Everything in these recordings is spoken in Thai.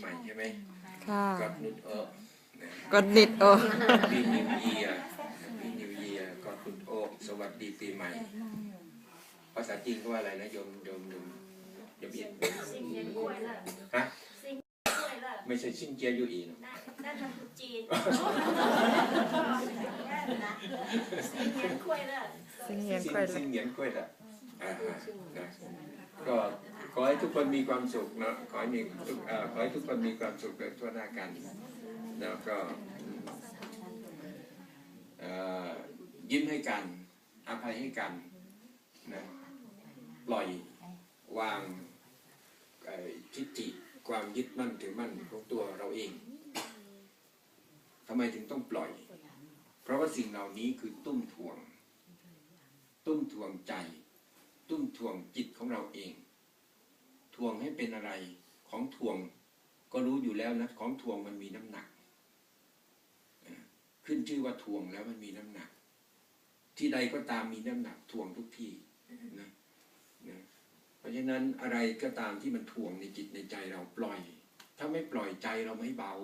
ใหม่ใช่ไหมก็นุดเออก็นิดโออปีนิวเยียปีนิวเยียก็คุณโอสวัสดีปีใหม่ ภาษาจีนก็ว่าอะไรนะโยมโยมโยมโยมเอียนฮะไม่ใช่ชิงเจียยูอีนะนั่นคือจีนสิงเหียนกล้ยละสิงเหยียนกล้ยละก็ ขอให้ทุกคนมีความสุขเนาะขอให้มีทุกขอให้ทุกคนมีความสุขโดยทั่วหน้ากันแล้วก็ยิ้มให้กันอภัยให้กันนะปล่อยวางทิฏฐิความยึดมั่นถือมั่นของตัวเราเองทำไมถึงต้องปล่อย เพราะว่าสิ่งเหล่านี้คือตุ้มทวง ตุ้มทวงใจ ตุ้มทวงจิตของเราเอง ทวงให้เป็นอะไร ของทวงก็รู้อยู่แล้วนะของทวงมันมีน้ำหนัก ขึ้นชื่อว่าทวงแล้วมันมีน้ำหนัก ที่ใดก็ตามมีน้ำหนักทวงทุกที่นะนะเพราะฉะนั้นอะไรก็ตามที่มันทวงในจิตในใจเราปล่อย ถ้าไม่ปล่อยใจเราไม่เบา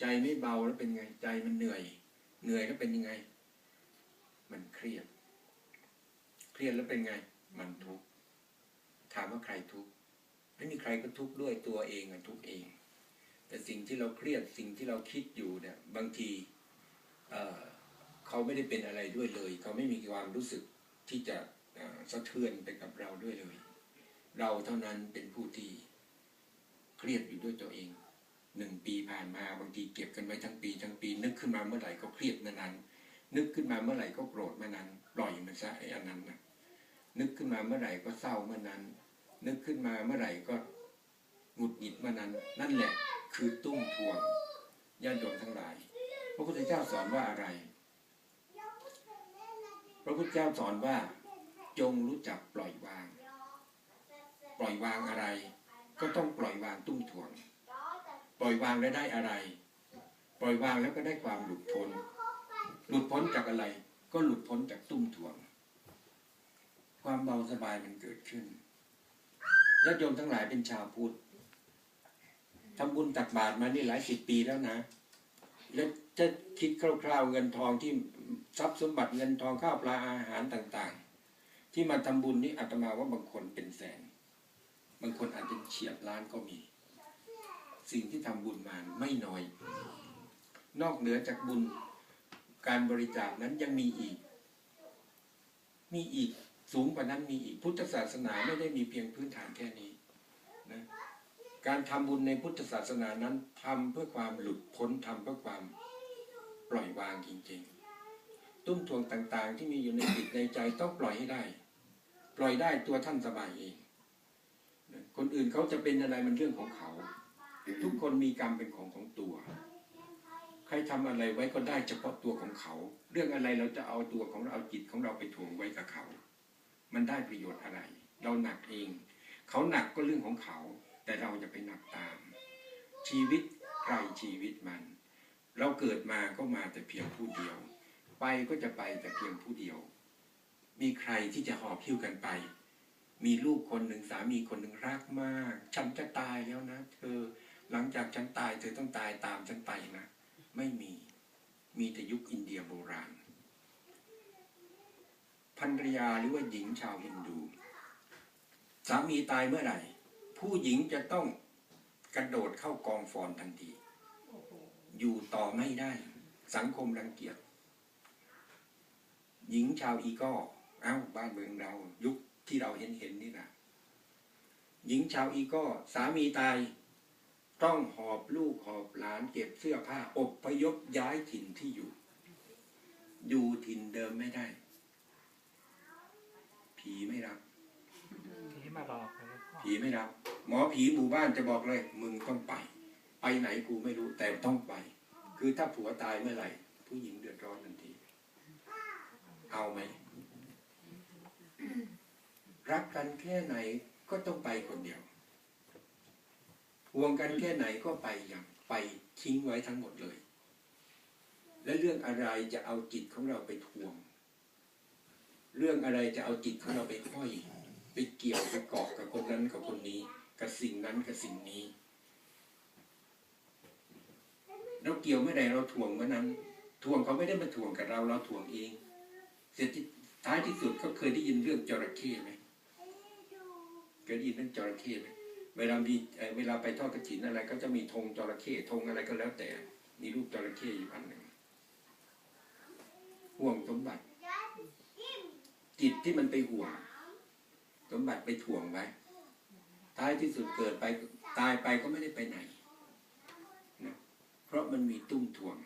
ใจไม่เบาแล้วเป็นไงใจมันเหนื่อย เหนื่อยแล้วเป็นยังไง มันเครียด เครียดแล้วเป็นไง มันทุกข์ถามว่าใครทุกข์ ไม่มีใครก็ทุกข์ด้วยตัวเองอะทุกข์เอง แต่สิ่งที่เราเครียดสิ่งที่เราคิดอยู่เนี่ยบางทีเเขาไม่ได้เป็นอะไรด้วยเลย เขาไม่มีความรู้สึกที่จะสะเทือนไปกับเราด้วยเลย เราเท่านั้นเป็นผู้ที่เครียดอยู่ด้วยตัวเองหนึ่งปีผ่านมาบางทีเก็บกันไว้ทั้งปีทั้งปี นึกขึ้นมาเมื่อไหร่ก็เครียดเมื่อนั้น นึกขึ้นมาเมื่อไหร่ก็โกรธเมื่อนั้น ปล่อยมันซะไอ้อันนั้นนะนึกขึ้นมาเมื่อไหร่ก็เศร้าเมื่อนั้น นึกขึ้นมาเมื่อไหร่ก็หงุดหงิดเมื่อนั้น นั่นแหละคือตุ้มทวงญาติโยมทั้งหลาย พระพุทธเจ้าสอนว่าอะไร พระพุทธเจ้าสอนว่า จงรู้จักปล่อยวาง ปล่อยวางอะไร ก็ต้องปล่อยวางตุ้มทวง ปล่อยวางแล้วได้อะไร ปล่อยวางแล้วก็ได้ความหลุดพ้น หลุดพ้นจากอะไร ก็หลุดพ้นจากตุ้มทวง ความเบาสบายมันเกิดขึ้น ญาติโยมทั้งหลายเป็นชาวพุทธทำบุญตักบาตรมานี่หลายสิบปีแล้วนะ แล้วจะคิดคร่าวๆเงินทองที่ทรัพย์สมบัติเงินทองข้าวปลาอาหารต่าง ๆ ที่มาทำบุญนี่อาตมาว่าบางคนเป็นแสน บางคนอาจจะเฉียดล้านก็มี สิ่งที่ทำบุญมาไม่น้อย นอกเหนือจากบุญการบริจาคนั้นยังมีอีก มีอีก สูงกว่านั้นมีอีกพุทธศาสนาไม่ได้มีเพียงพื้นฐานแค่นี้นะการทำบุญในพุทธศาสนานั้นทำเพื่อความหลุดพ้นทำเพื่อความปล่อยวางจริงๆ ตุ้มทวงต่างๆ ที่มีอยู่ในจิตในใจต้องปล่อยให้ได้ ปล่อยได้ตัวท่านสบายเองนะคนอื่นเขาจะเป็นอะไรมันเรื่องของเขา ทุกคนมีกรรมเป็นของของตัว ใครทำอะไรไว้ก็ได้เฉพาะตัวของเขา เรื่องอะไรเราจะเอาตัวของเราเอาจิตของเราไปถ่วงไว้กับเขา มันได้ประโยชน์อะไร เราหนักเอง เขาหนักก็เรื่องของเขา แต่เราจะไปหนักตาม ชีวิตใครชีวิตมัน เราเกิดมาก็มาแต่เพียงผู้เดียว ไปก็จะไปแต่เพียงผู้เดียว มีใครที่จะหอบหิ้วกันไป มีลูกคนหนึ่งสามีคนหนึ่งรักมาก ฉันจะตายแล้วนะเธอหลังจากฉันตายเธอต้องตายตามฉันไปนะ ไม่มี มีแต่ยุคอินเดียโบราณ ภรรยาหรือว่าหญิงชาวฮินดู สามีตายเมื่อไหร่ ผู้หญิงจะต้องกระโดดเข้ากองฟอนทันที อยู่ต่อไม่ได้ สังคมรังเกียจหญิงชาวอีก็เอ้าบ้านเมืองเรา ยุคที่เราเห็นเห็นๆนี่นะหญิงชาวอีก็สามีตาย ต้องหอบลูกหอบหลานเก็บเสื้อผ้าอบพยพย้ายถิ่นที่อยู่ อยู่ถิ่นเดิมไม่ได้ ไม่รับที่มาหลอกนะผีไม่รับ หมอผีหมู่บ้านจะบอกเลย มึงต้องไป ไปไหนกูไม่รู้แต่ต้องไป คือถ้าผัวตายเมื่อไหร่ ผู้หญิงเดือดร้อนทันที เอาไหม รักกันแค่ไหนก็ต้องไปคนเดียวห่วงกันแค่ไหนก็ไปอย่างไปทิ้งไว้ทั้งหมดเลย และเรื่องอะไรจะเอาจิตของเราไปทวงเรื่องอะไรจะเอาจิตของเราไปห้อย ไปเกี่ยวไปเกาะกับคนนั้นกับคนนี้ กับสิ่งนั้นกับสิ่งนี้ เราเกี่ยวเมื่อใดเราถ่วงเมื่อนั้นถ่วงเขาไม่ได้มาถ่วงกับเราเราถ่วงเองเสร็จท้ายที่สุดก็เคยได้ยินเรื่องจระเข้ไหมเคยได้ยินเรื่องจระเข้ไหมเวลามีเอ่อเวลาไปทอดกระถินอะไร ก็จะมีธงจระเข้ธงอะไรก็แล้วแต่ มีรูปจระเข้อยู่อันหนึ่งห่วงสมบัติ จิตที่มันไปห่วง สมบัติไปถ่วงไว้ท้ายที่สุดเกิดไปตายไปก็ไม่ได้ไปไหนนะเพราะมันมีตุ้มถ่วง